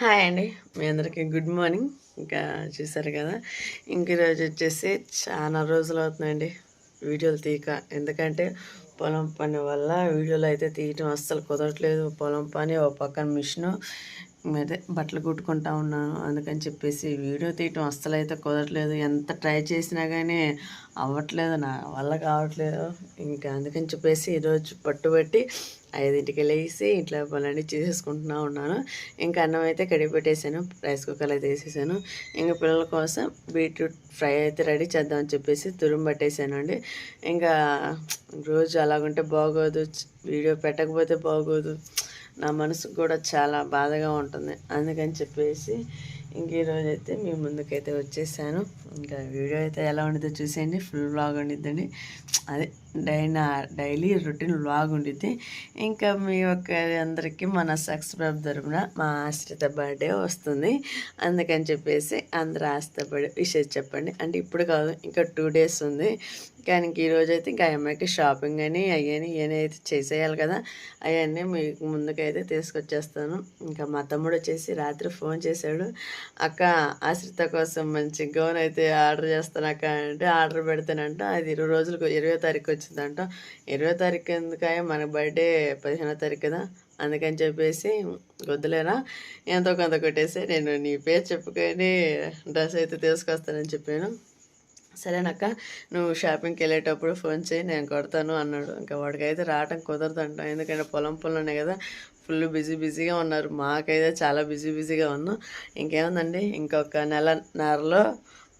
Hi అండి. మీ అందరికీ good morning. ఇంకా చూసారు కదా ఇంక రోజు వచ్చేసి చాలా రోజులు అవుతుందండి వీడియోలు తీయక. ఎందుకంటే పొలం పని వల్ల వీడియోలు అయితే తీయటం అస్సలు కుదరట్లేదు. పొలం పని ఓ పక్కన మిషను అదే బట్టలు కుట్టుకుంటా ఉన్నాను అందుకని చెప్పేసి వీడియో తీయటం అస్సలు అయితే కుదరట్లేదు. ఎంత ట్రై చేసినా కానీ అవ్వట్లేదు నా వల్ల కావట్లేదు. ఇంకా అందుకని చెప్పేసి ఈరోజు పట్టుబట్టి ఐదింటికి వెళ్ళేసి ఇంట్లో పనులన్నీ చేసేసుకుంటున్నా ఉన్నాను. ఇంకా అన్నం అయితే కడిగి పెట్టేశాను రైస్ కుక్కర్ అయితే వేసేసాను. ఇంకా పిల్లల కోసం బీట్రూట్ ఫ్రై అయితే రెడీ చేద్దామని చెప్పేసి తురుము పట్టేశాను అండి ఇంకా రోజు అలాగుంటే బాగోదు వీడియో పెట్టకపోతే బాగోదు. నా మనసుకు కూడా చాలా బాధగా ఉంటుంది. అందుకని చెప్పేసి ఇంక ఈరోజైతే మీ ముందుకైతే వచ్చేసాను. ఇంకా వీడియో అయితే ఎలా ఉండిద్దో చూసేయండి. ఫుల్ వ్లాగ్ ఉండిద్దండి. అదే డైనా డైలీ రొటీన్ వ్లాగ్ ఉండిద్ది. ఇంకా మీ యొక్క అందరికీ మన సబ్స్క్రైబ్ తరపున మా ఆశ్రిత బర్త్డే వస్తుంది. అందుకని చెప్పేసి అందరు ఆశ్రిత బర్త్డే విషయం చెప్పండి. అంటే ఇప్పుడు కాదు ఇంకా టూ డేస్ ఉంది. కానీ ఇంక ఈరోజు అయితే ఇంకా అమ్మాయికి షాపింగ్ అని అవన్నీ ఇవన్నీ అయితే చేసేయాలి కదా. అవన్నీ మీకు ముందుకైతే తీసుకొచ్చేస్తాను. ఇంకా మా తమ్ముడు వచ్చేసి రాత్రి ఫోన్ చేశాడు. అక్క ఆశ్రిత కోసం మంచి గౌన్ అయితే ఆర్డర్ చేస్తాను అక్క అంటే ఆర్డర్ పెడతానంట. అది ఇరవై రోజులకు ఇరవై తారీఖు వచ్చిందంట. ఇరవై తారీఖు ఎందుకాయ మన బర్త్డే పదిహేనో తారీఖు కదా. అందుకని చెప్పేసి వద్దులేరా? ఎంతో కొంత కొట్టేసి నేను నీ పేరు చెప్పుకొని డ్రెస్ అయితే తీసుకొస్తానని చెప్పాను. సరేనక్క నువ్వు షాపింగ్కి వెళ్ళేటప్పుడు ఫోన్ చేయి నేను కొడతాను అన్నాడు. ఇంకా వాడికైతే రావటం కుదరదు అంట ఎందుకంటే పొలం పొలంనే కదా. ఫుల్ బిజీ బిజీగా ఉన్నారు. మాకైతే చాలా బిజీ బిజీగా ఉన్నాం. ఇంకేముందండి? ఇంకొక నెలన్నరలో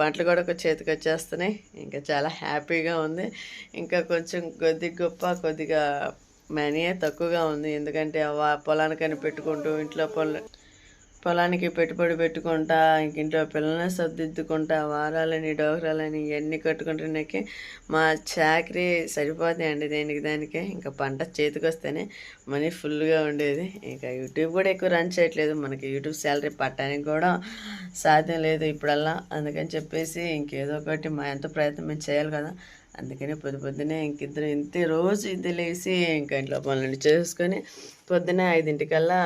పంటలు కూడా ఒక చేతికి వచ్చేస్తున్నాయి. ఇంకా చాలా హ్యాపీగా ఉంది. ఇంకా కొంచెం కొద్ది గొప్ప కొద్దిగా మనీ తక్కువగా ఉంది. ఎందుకంటే పొలానికని పెట్టుకుంటూ ఇంట్లో పొలం పొలానికి పెట్టుబడి పెట్టుకుంటా ఇంక ఇంట్లో పిల్లల్ని సర్దిద్దుకుంటా వారాలని డోకరాలని ఇవన్నీ కట్టుకుంటున్నాకే మా చాకరీ సరిపోతాయండి దేనికి దానికే. ఇంకా పంట చేతికి వస్తేనే మనీ ఫుల్గా ఉండేది. ఇంకా యూట్యూబ్ కూడా ఎక్కువ రన్ చేయట్లేదు. మనకి యూట్యూబ్ శాలరీ పట్టడానికి కూడా సాధ్యం లేదు ఇప్పుడల్లా. అందుకని చెప్పేసి ఇంకేదో ఒకటి మా ఎంతో ప్రయత్నం మేము చేయాలి కదా. అందుకని పొద్దు పొద్దునే ఇంకిద్దరు ఇంతే రోజు ఇది లేసి ఇంకా ఇంట్లో పనులు చేసుకొని పొద్దునే ఐదింటికల్లా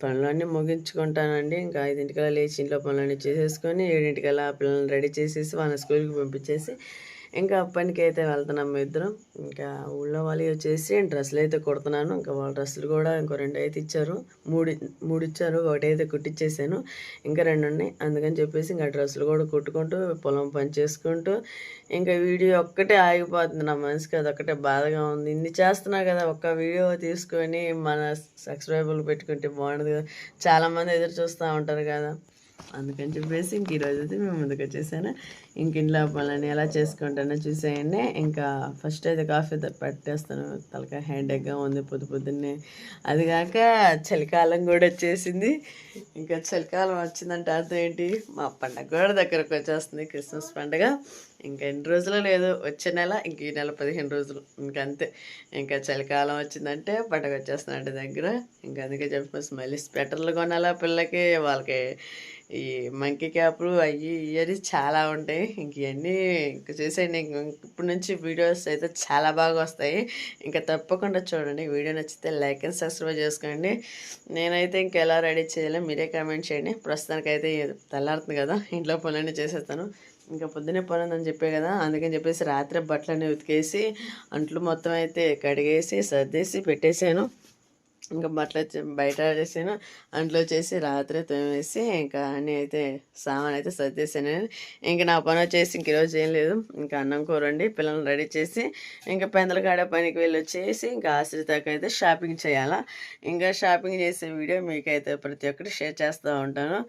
పనులన్నీ ముగించుకుంటానండి. ఇంకా ఐదింటికల్లా లేచి ఇంట్లో పనులన్నీ చేసేసుకొని ఏడింటికల్లా పిల్లల్ని రెడీ చేసేసి వాళ్ళని స్కూల్కి పంపించేసి ఇంకా పనికి అయితే వెళ్తున్నాం ఇద్దరం. ఇంకా ఊళ్ళో వాళ్ళు వచ్చేసి డ్రెస్సులు అయితే కుడుతున్నాను. ఇంకా వాళ్ళ డ్రెస్సులు కూడా ఇంకో రెండు అయితే ఇచ్చారు. మూడు మూడు ఇచ్చారు. ఒకటి అయితే కుట్టించేసాను ఇంకా రెండు ఉన్నాయి. అందుకని చెప్పేసి ఇంకా డ్రెస్సులు కూడా కుట్టుకుంటూ పొలం పని చేసుకుంటూ ఇంకా వీడియో ఒక్కటే ఆగిపోతుంది నా మనసుకి. అది ఒక్కటే బాధగా ఉంది. ఇన్ని చేస్తున్నా కదా ఒక్క వీడియో తీసుకొని మన సబ్స్క్రైబర్లు పెట్టుకుంటే బాగుండదు కదా. చాలామంది ఎదురు చూస్తూ ఉంటారు కదా. అందుకని చెప్పేసి ఇంక ఈరోజు అయితే మేము ముందుకు వచ్చేసాను. ఇంక ఇంట్లో పనులని ఎలా చేసుకుంటానో చూసేయండి. ఇంకా ఫస్ట్ అయితే కాఫీ పెట్టేస్తాను. తలకాయ హ్యాండేక్గా ఉంది పొద్దు పొద్దున్నే. అది కాక చలికాలం కూడా వచ్చేసింది. ఇంకా చలికాలం వచ్చిందంటే అర్థం ఏంటి? మా పండగ కూడా దగ్గరకు వచ్చేస్తుంది క్రిస్మస్ పండగ. ఇంకా ఎన్ని రోజులు లేదు. వచ్చే నెల ఇంక ఈ నెల పదిహేను రోజులు. ఇంకా అంతే. ఇంకా చలికాలం వచ్చిందంటే పండగ వచ్చేస్తుందంటే దగ్గర. ఇంకా అందుకే చెప్పేసి మళ్ళీ స్వెటర్లు కొనాలా పిల్లకి వాళ్ళకి ఈ మంకీ క్యాప్లు అవి ఇవన్నీ చాలా ఉంటాయి. ఇంక ఇవన్నీ ఇంక చూసేయండి. ఇంక ఇప్పటి నుంచి వీడియోస్ అయితే చాలా బాగా వస్తాయి. ఇంకా తప్పకుండా చూడండి. వీడియో నచ్చితే లైక్ అండ్ సబ్స్క్రైబ్ చేసుకోండి. నేనైతే ఇంక ఎలా రెడీ చేయాలో మీరే కామెంట్ చేయండి. ప్రస్తుతానికైతే తెల్లారుతుంది కదా. ఇంట్లో పనులన్నీ చేసేస్తాను. ఇంకా పొద్దునే పని అని చెప్పే కదా. అందుకని చెప్పేసి రాత్రి బట్టలన్నీ ఉతికేసి అంట్లు మొత్తం అయితే కడిగేసి సర్దేసి పెట్టేశాను. ఇంకా బట్టలు వచ్చి బయట చేసాను. అంట్లో వచ్చేసి రాత్రి తోమేసి ఇంకా అన్నీ అయితే సామాన్ అయితే సర్దేశాను. ఇంకా నా పని వచ్చేసి ఇంక ఈరోజు ఏం లేదు. ఇంకా అన్నం కూరండి పిల్లల్ని రెడీ చేసి ఇంకా పెందల కాడ పనికి వెళ్ళి వచ్చేసి ఇంకా ఆశ్రితకు అయితే షాపింగ్ చేయాలా. ఇంకా షాపింగ్ చేసే వీడియో మీకైతే ప్రతి ఒక్కటి షేర్ చేస్తూ ఉంటాను.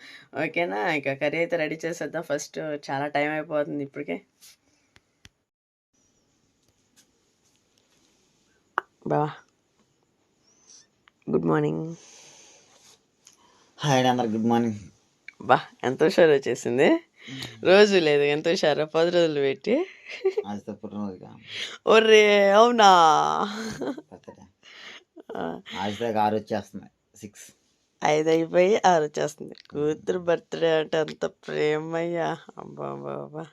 ఓకేనా? ఇంకా కర్రీ అయితే రెడీ చేసేద్దాం. ఫస్ట్ చాలా టైం అయిపోతుంది ఇప్పటికే. బావా. గుడ్ మార్నింగ్ హాయ్ అందరు గుడ్ మార్నింగ్ బా ఎంత హుషారు వచ్చేసింది? రోజు లేదు. ఎంత హుషారు? పది రోజులు పెట్టి. ఒర్రే అవునా? ఆరు వచ్చేస్తుంది సిక్స్ ఐదు అయిపోయి ఆరు వచ్చేస్తుంది. కూతురు బర్త్డే అంటే అంత ప్రేమయ్యా. అబ్బా బాబా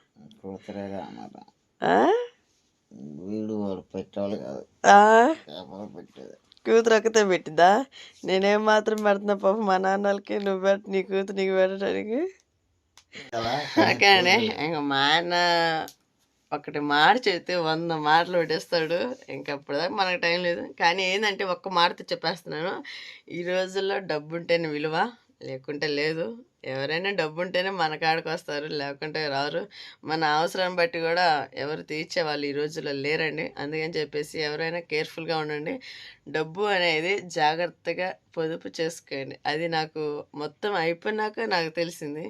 కూతురేగా? వీడు వాడు పెట్టేవాళ్ళు కాదు. పెట్టేది. కూతురు ఒక్కతే పెట్టిద్దా? నేనేం మాత్రం పెడుతున్నా పాప మా నాన్నలకి నువ్వు పెట్ట నీ కూతురు నీకు పెట్టడానికి. అండి ఇంకా మా ఆయన ఒకటి మాట చెప్తే వంద మాటలు పెట్టేస్తాడు ఇంకా అప్పటిదాకా మనకు టైం లేదు. కానీ ఏంటంటే ఒక్క మాటతో చెప్పేస్తున్నాను. ఈ రోజుల్లో డబ్బు ఉంటేనే విలువ. లేకుంటే లేదు. ఎవరైనా డబ్బు ఉంటేనే మన కాడికి వస్తారు లేకుంటే రారు. మన అవసరం బట్టి కూడా ఎవరు తీర్చే వాళ్ళు ఈ రోజుల్లో లేరండి. అందుకని చెప్పేసి ఎవరైనా కేర్ఫుల్గా ఉండండి. డబ్బు అనేది జాగ్రత్తగా పొదుపు చేసుకోండి. అది నాకు మొత్తం అయిపోయినాక నాకు తెలిసింది.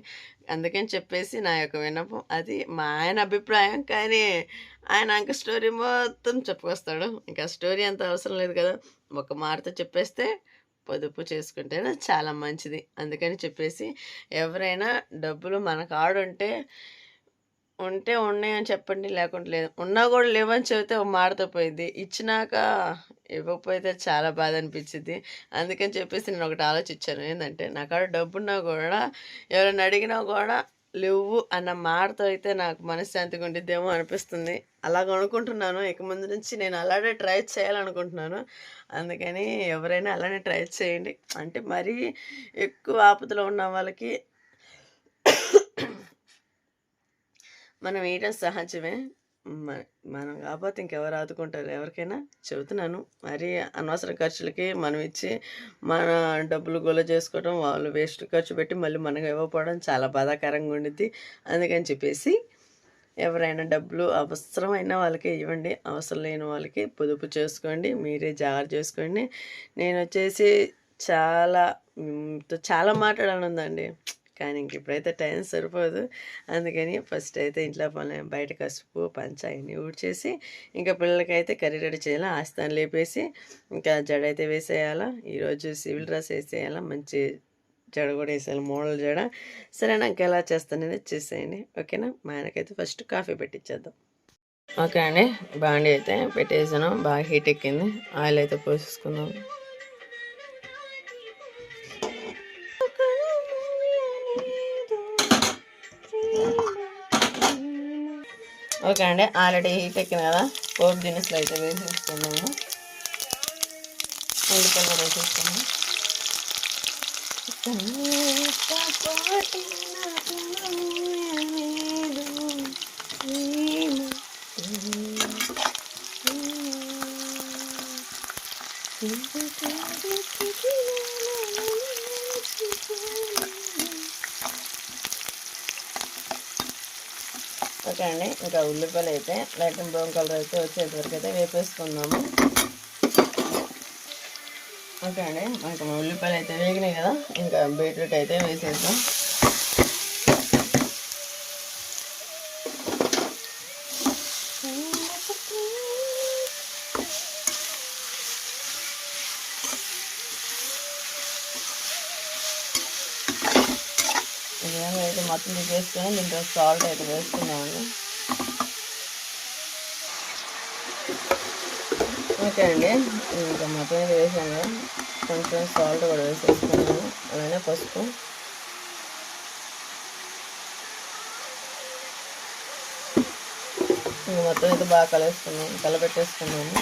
అందుకని చెప్పేసి నా యొక్క విన్నపం అది. మా ఆయన అభిప్రాయం కానీ ఆయన ఇంకా స్టోరీ మొత్తం చెప్పుకొస్తాడు. ఇంకా స్టోరీ అంత అవసరం లేదు కదా. ఒక మాటతో చెప్పేస్తే పొదుపు చేసుకుంటేనే చాలా మంచిది. అందుకని చెప్పేసి ఎవరైనా డబ్బులు మన కాడు ఉంటే ఉంటే ఉన్నాయని చెప్పండి లేకుంటే లేదు. ఉన్నా కూడా లేవని చెబితే ఒక మాటతో పోయింది ఇచ్చినాక ఇవ్వకపోతే చాలా బాధ అనిపించింది అందుకని చెప్పేసి నేను ఒకటి ఆలోచించాను. ఏంటంటే నా కాడ డబ్బున్నా కూడా ఎవరైనా అడిగినా కూడా లేవు అన్న మాటతో అయితే నాకు మనశ్శాంతిగా ఉండిద్దేమో అనిపిస్తుంది. అలాగ అనుకుంటున్నాను. ఇక ముందు నుంచి నేను అలాగే ట్రై చేయాలనుకుంటున్నాను. అందుకని ఎవరైనా అలానే ట్రై చేయండి. అంటే మరీ ఎక్కువ ఆపదలో ఉన్న వాళ్ళకి మనం వేయడం సహజమే. మ- మనం కాకపోతే ఇంకెవరు ఆదుకుంటారు? ఎవరికైనా చెబుతున్నాను. మరి అనవసర ఖర్చులకి మనం ఇచ్చి మన డబ్బులు గొల్ల చేసుకోవడం వాళ్ళు వేస్ట్ ఖర్చు పెట్టి మళ్ళీ మనకు ఇవ్వకపోవడం చాలా బాధాకరంగా ఉండిద్ది. అందుకని చెప్పేసి ఎవరైనా డబ్బులు అవసరమైన వాళ్ళకి ఇవ్వండి. అవసరం లేని వాళ్ళకి పొదుపు చేసుకోండి. మీరే జాగ్రత్త చేసుకోండి. నేను వచ్చేసి చాలా చాలా మాట్లాడాలని ఉందండి కానీ ఇంక ఇప్పుడైతే టైం సరిపోదు. అందుకని ఫస్ట్ అయితే ఇంట్లో పనులు బయట కసుపు పంచ ఊడ్చేసి ఇంకా పిల్లలకైతే కర్రీ రెడీ చేయాలా ఆస్థానం లేపేసి ఇంకా జడ అయితే వేసేయాలా ఈరోజు సివిల్ డ్రెస్ వేసేయాలా మంచి జడ కూడా వేసేయాలి మోడల్ జడ. సరేనా ఇంకా ఎలా చేస్తానని చేసేయండి. ఓకేనా? మా ఆయనకైతే ఫస్ట్ కాఫీ పెట్టించేద్దాం ఓకే అండి. బాండి అయితే పెట్టేసాను. బాగా హీట్ ఎక్కింది. ఆయిల్ అయితే పోసేసుకుందాం. ఓకే అండి. ఆల్రెడీ హీట్ ఎక్కింది కదా. పోపు దినుసులు అయితే వేసేసుకున్నాము ఉల్లిపల్లి వేసేసుకున్నాము ఓకే అండి ఇంకా ఉల్లిపాయలు అయితే లైట్ బ్రౌన్ కలర్ అయితే వచ్చేంత వరకు అయితే వేపేసుకుందాము. ఓకే అండి. మనకు ఉల్లిపాయలు అయితే వేగినాయి కదా ఇంకా బీట్రూట్ అయితే వేసేద్దాం. ఈ విధంగా అయితే మొత్తం తీసేసుకొని దీంట్లో సాల్ట్ అయితే వేసుకున్నామండి ఓకే అండి. ఇంకా మొత్తం అయితే వేసాను. కొంచెం సాల్ట్ కూడా వేసేసుకున్నాను. అలానే పసుపు. ఇంకా మొత్తం అయితే బాగా కలుసుకున్నాను కలపెట్టేసుకున్నాము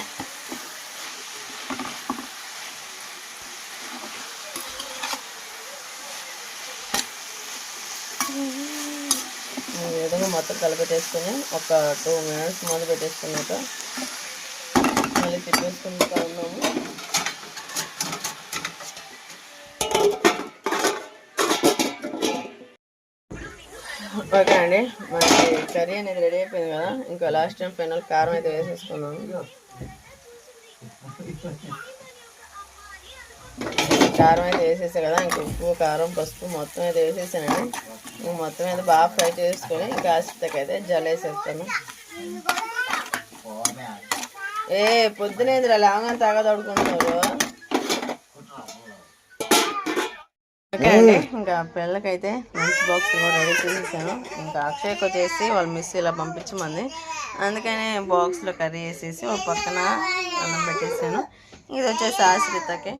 ఈ విధంగా మొత్తం కలపెట్టేసుకుని ఒక టూ మినిట్స్ మొదలు పెట్టేసుకున్నాక వేసుకుంటా ఉన్నాము ఓకే అండి మనకి కర్రీ అనేది రెడీ అయిపోయింది కదా ఇంకా లాస్ట్ టైం ఫైనల్ కారం అయితే వేసేసుకున్నాము కారం అయితే వేసేసా కదా ఇంక ఉప్పు కారం పసుపు మొత్తం అయితే వేసేసానండి. మొత్తం అయితే బాగా ఫ్రై చేసుకొని ఇంకా ఆసితకి అయితే జల్ వేసేస్తాను ఏ పొద్దునేదిరా లాగా తాగదడుకుంటున్నారు? ఓకే అండి ఇంకా పిల్లలకైతే లంచ్ బాక్స్ కూడా రెడీ చేసేసాను. ఇంకా అక్షయ్కి వచ్చేసి వాళ్ళు మిస్ ఇలా పంపించమంది. అందుకని బాక్స్లో కర్రీ వేసేసి ఒక పక్కన అన్నం పెట్టేసాను. ఇది వచ్చేసి ఆశ్రితకి.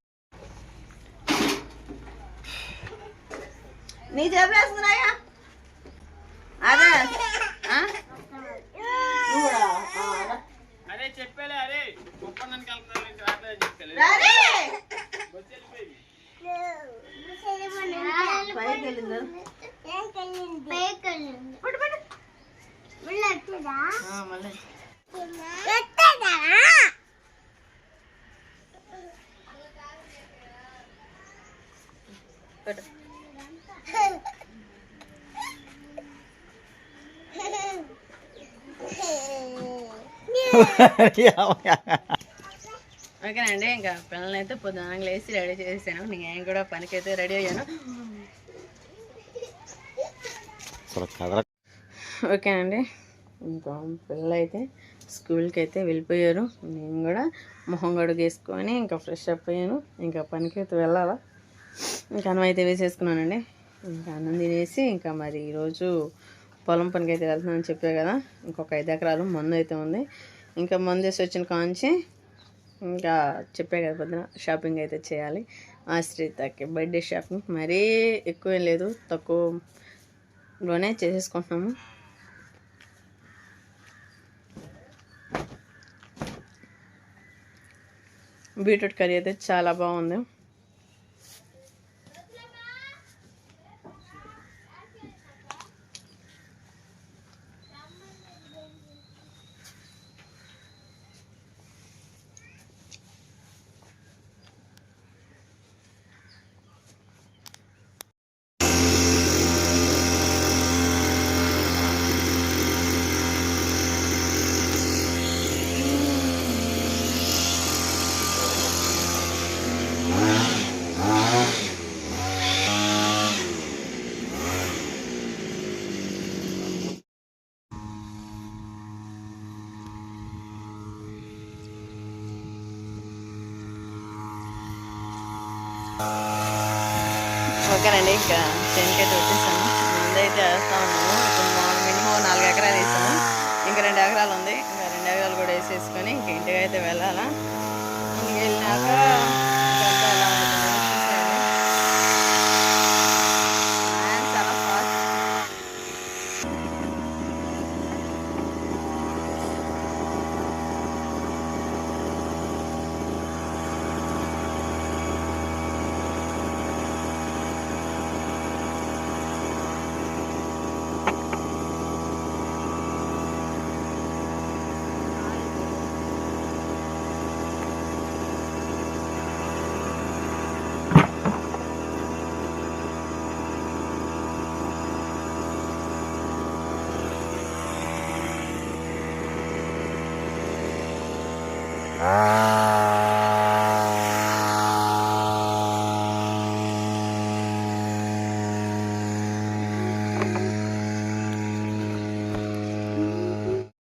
నీ చెప్పేస్తున్నాయా అదే. చెప్పేలే అరే ఒప్పందానికి వెళ్తున్నాను రాట్లేదని చెప్పేలే బస్సు వెళ్ళిపోయింది పెట్టు ఓకేనండి ఇంకా పిల్లల్ని అయితే పొద్దున లేచి రెడీ చేసాను నేను కూడా పనికైతే రెడీ అయ్యాను. ఓకేనండి ఇంకా పిల్లలు అయితే స్కూల్కి అయితే వెళ్ళిపోయారు. నేను కూడా మొహం గడుగు వేసుకొని ఇంకా ఫ్రెష్ అప్ అయ్యాను. ఇంకా పనికి అయితే వెళ్ళాలా? ఇంకా అన్నం అయితే వేసేసుకున్నానండి. ఇంకా అన్నం తినేసి ఇంకా మరి ఈరోజు పొలం పనికి అయితే వెళ్తున్నానని చెప్పా కదా. ఇంకొక ఐదు ఎకరాలు మందు అయితే ఉంది. ఇంకా మందేసి వచ్చిన కాంచి ఇంకా చెప్పే కదా పొద్దున షాపింగ్ అయితే చేయాలి. ఆశ్రితకి బర్త్డే షాపింగ్. మరీ ఎక్కువ ఏం లేదు. తక్కువలోనే చేసేసుకుంటున్నాము. బీట్రూట్ కర్రీ అయితే చాలా బాగుంది. ఓకేనండి ఇంకా శనికైతే వచ్చేసాము ముందైతే వేస్తా ఉన్నాము ఇప్పుడు మినిమం నాలుగు ఎకరాలు వేసాము. ఇంకా రెండు ఎకరాలు ఉంది. ఇంకా రెండు ఎకరాలు కూడా వేసేసుకొని ఇంక ఇంటికి అయితే వెళ్ళాలా. ఇంక వెళ్ళినాక